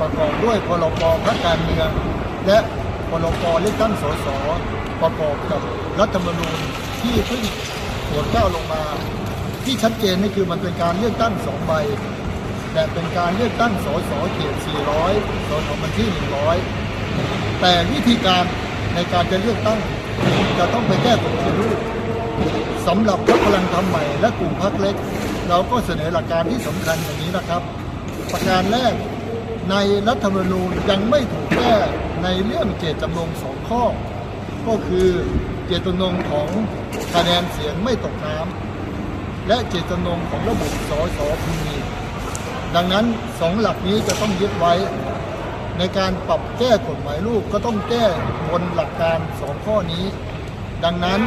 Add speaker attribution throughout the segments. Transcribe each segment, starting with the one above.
Speaker 1: ประกอบด้วยพรบพรรคการเมือง และพรบเลือกตั้งสสประกอบกับรัฐธรรมนูญที่เพิ่งโปรดเกล้าลงมา ที่ชัดเจนนี่คือมันเป็นการเลือกตั้งสองใบแต่เป็นการเลือกตั้งสสเขต 400สสบัญชี100 แต่วิธีการในการจะเลือกตั้งจะต้องไปแก้กฎหมายลูกสำหรับพรรคพลังธรรมใหม่และกลุ่มพรรคเล็ก เราก็เสนอหลักการที่สำคัญอย่างนี้นะครับ ประการแรก ในรัฐธรรมนูญยังไม่ถูกแก้ในเรื่องเจตจำนงสองข้อ ก็คือเจตจำนงของคะแนนเสียงไม่ตกน้ำและเจตจำนงของระบบสสพิมีดังนั้นสองหลักนี้จะต้องยึดไว้ ในการปรับแก้กฎหมายลูกก็ต้องแก้บนหลักการสองข้อนี้ ดังนั้น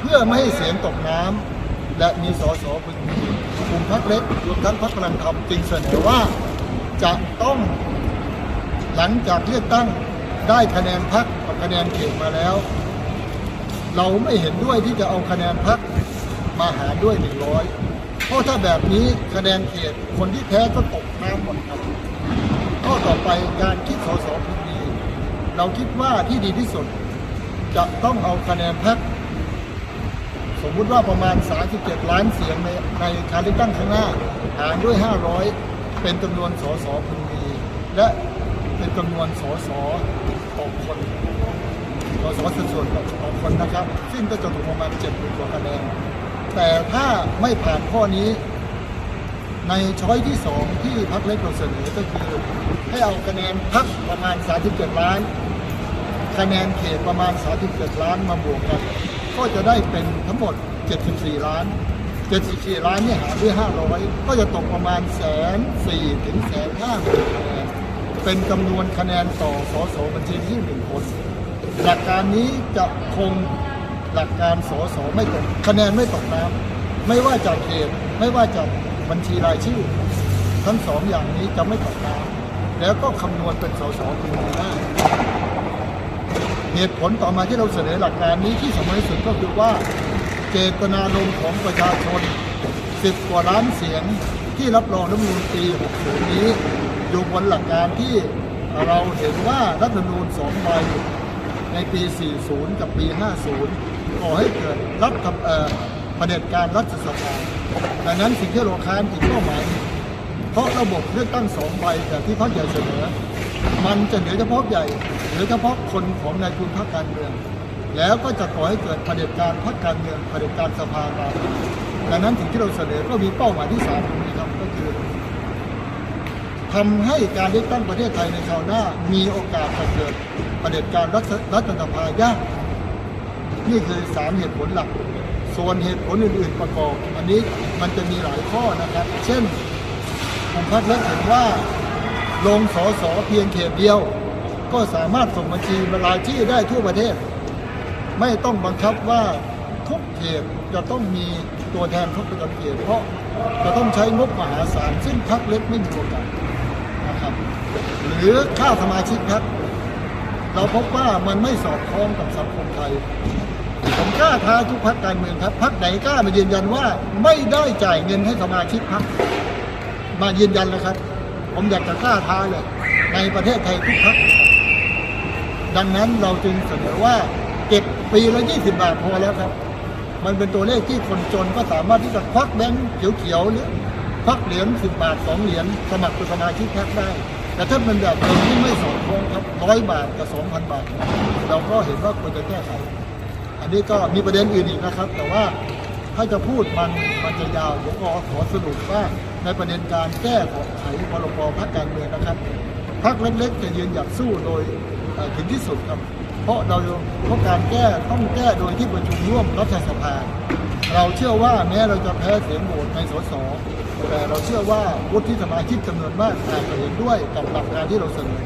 Speaker 1: เพื่อไม่ให้เสียงตกน้ำและมีสสพึงมีกลุ่มพรรคเล็กรวมทั้งพรรคพลังธรรมจึงเสนอว่า จะต้องหลังจากเลือกตั้งได้คะแนนพรรคกับคะแนนเขตมาแล้ว เราไม่เห็นด้วยที่จะเอาคะแนนพรรคมาหารด้วย 100 เพราะถ้าแบบนี้คะแนนเขตคนที่แพ้ก็ตกน้ำหมดครับข้อต่อไปการคิดสสพึงมีเราคิดว่าที่ดีที่สุด จะต้องเอาคะแนนพรรคสมมุติว่าประมาณ 37 ล้านเสียงในในการเลือกตั้งข้างหน้าหารด้วย 500 เป็นจำนวนสสพึงมีและเป็นจำนวนสสต่อคนสสสัดส่วนต่อคนนะครับ ซึ่งก็จะถูกประมาณ7หมื่นกว่าคะแนนแต่ถ้าไม่ผ่านข้อนี้ ในช้อยที่สองที่พักเล็กเราเสนอก็คือให้เอาคะแนนพักประมาณ 37 ล้าน คะแนนเขตประมาณ 37 ล้านมาบวกกัน ก็จะได้เป็นทั้งหมด 74 ล้าน 74ล้านเนี่ยหารด้วย500ก็จะตกประมาณแสนสี่ถึงแสนห้าหมื่นคะแนนเป็นจำนวนคะแนนต่อสสบัญชีที่หนึ่งคน หลักการนี้จะคงหลักการสสไม่ตกคะแนนไม่ตกน้ำไม่ว่าจากเขตไม่ว่าจากบัญชีรายชื่อ ทั้งสองอย่างนี้จะไม่ตกน้ำแล้วก็คำนวณเป็นสสพึงมีได้เหตุผลต่อมาที่เราเสนอหลักการนี้ที่สำคัญที่สุดก็คือว่า เจตนารมณ์ของประชาชน 10 กว่าล้านเสียงที่รับรองรัฐธรรมนูญปี60นี้ อยู่บนหลักการที่เราเห็นว่ารัฐธรรมนูญสองใบในปี 40 กับปี 50 ก่อให้เกิดรัฐธรรมเอ่อเผด็จการรัฐสภาดังนั้นสิ่งที่เราค้านอีกเป้าหมายหนึ่งเพราะระบบเลือกตั้งสองใบแต่ที่พรรคใหญ่เสนอ มันจะเหลือเฉพาะใหญ่เหลือเฉพาะคนของนายทุนพรรคการเมือง แล้วก็จะก่อให้เกิดเผด็จการพรรคการเมืองเผด็จการสภามาดังนั้นสิ่งที่เราเสนอก็มีเป้าหมายที่สามตรงนี้ครับก็คือทำให้การเลือกตั้งประเทศไทยในคราวหน้า มีโอกาสเกิดเผด็จการรัฐรัฐสภายากนี่คือสามเหตุผลหลัก ส่วนเหตุผลอื่น ๆ ประกอบ อันนี้มันจะมีหลายข้อนะครับ เช่นผมพักเล็กเห็นว่าลงสอสอเพียงเขตเดียว ก็สามารถส่งบัญชีรายชื่อได้ทั่วประเทศ ไม่ต้องบังคับว่าทุกเขตจะต้องมีตัวแทนทุกประจำเขตเพราะจะต้องใช้งบมหาศาลซึ่งพักเล็กไม่มีโอกาสนะครับ หรือค่าสมาชิกพักเราพบว่ามันไม่สอดคล้องกับสังคมไทยผมกล้าท้าทุกพักการเมืองครับพักไหนกล้ามายืนยันว่าไม่ได้จ่ายเงินให้สมาชิกพักมายืนยันเลยครับ ผมอยากจะกล้าท้าเลย ในประเทศไทยทุกพักดังนั้นเราจึงเสนอว่า เก็บปีละ20 บาทพอแล้วครับ มันเป็นตัวเลขที่คนจนก็สามารถที่จะควักแบงค์เขียวๆหรือควักเหรียญ10 บาท 2 เหรียญสมัครเป็นสมาชิกพักได้ แต่ถ้าเป็นแบบเดิมที่ไม่สอดคล้องครับร้อยบาทกับ2,000 บาท เราก็เห็นว่าควรจะแก้ไข อันนี้ก็มีประเด็นอื่นอีกนะครับ แต่ว่าถ้าจะพูดมันมันจะยาวผมก็ขอสรุปว่าในประเด็นการแก้ไขพรบพรรคการเมืองนะครับพรรคเล็กๆจะยืนหยัดสู้โดยเอ่อถึงที่สุดครับ เพราะเราเพราะการแก้ต้องแก้โดยที่ประชุมร่วมรัฐสภา เราเชื่อว่าแม้เราจะแพ้เสียงโหวตในสสแต่เราเชื่อว่าวุฒิสมาชิกจำนวนมากอาจจะเห็นด้วยกับหลักการที่เราเสนอ